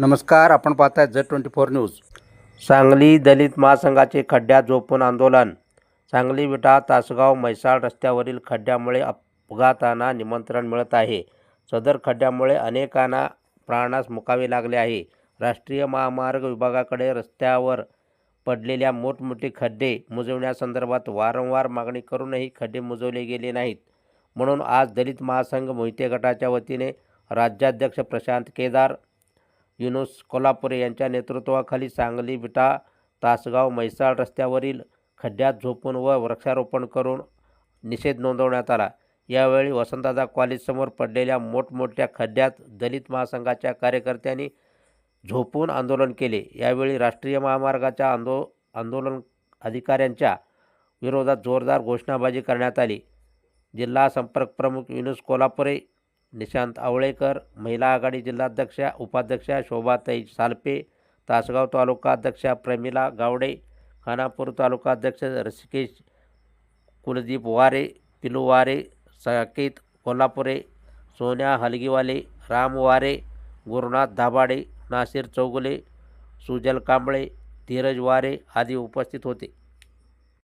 नमस्कार आपण पाहताय Z twenty four news. Sangli दलित महासंघाचे खड्ड्यात झोपून आंदोलन. सांगली विटा तासगाव म्हैसाळ रस्त्यावरील खड्ड्यामुळे अपघातांना निमंत्रण मिळत आहे. सदर खड्ड्यामुळे अनेकांना प्राणास मुकावे लागले आहे. राष्ट्रीय महामार्ग विभागाकडे रस्त्यावर पडलेल्या मोठमोठे खड्डे मुजवण्यासंदर्भात वारंवार मागणी करूनही खड्डे मुजवले गेले नाहीत. म्हणून आज दलित महासंघ मोहिते गटाच्या वतीने राज्याध्यक्ष प्रशांत केदार युनुस कोल्हापुरे यांच्या नेतृत्वाखाली सांगली विटा तासगाव म्हैसाळ रस्त्यावरील खड्ड्यात झोपून व वृक्षारोपण करून निषेध नोंदवण्यात आला. यावेळी वसंतदादा कॉलेजसमोर पडलेल्या मोठमोठ्या खड्ड्यात दलित महासंघाच्या कार्यकर्त्यांनी झोपून आंदोलन केले. यावेळी राष्ट्रीय महामार्गाच्या आंदो आंदोलन अधिकाऱ्यांच्या विरोधात जोरदार घोषणाबाजी करण्यात आली. जिल्हा संपर्क प्रमुख युनुस कोल्हापुरे निशांत आवळेकर महिला आघाडी जिल्हाध्यक्षा उपाध्यक्षा शोभाताई सालपे तासगाव तालुका अध्यक्षा प्रमिला गावडे खानापूर तालुका अध्यक्ष ऋषिकेश कुलदीप वारे पिलू वारे साकेत कोल्हापुरे सोन्या हलगीवाले राम वारे गुरुनाथ दाभाडे नासिर चौगुले सुजल कांबळे धीरज वारे आदी उपस्थित होते.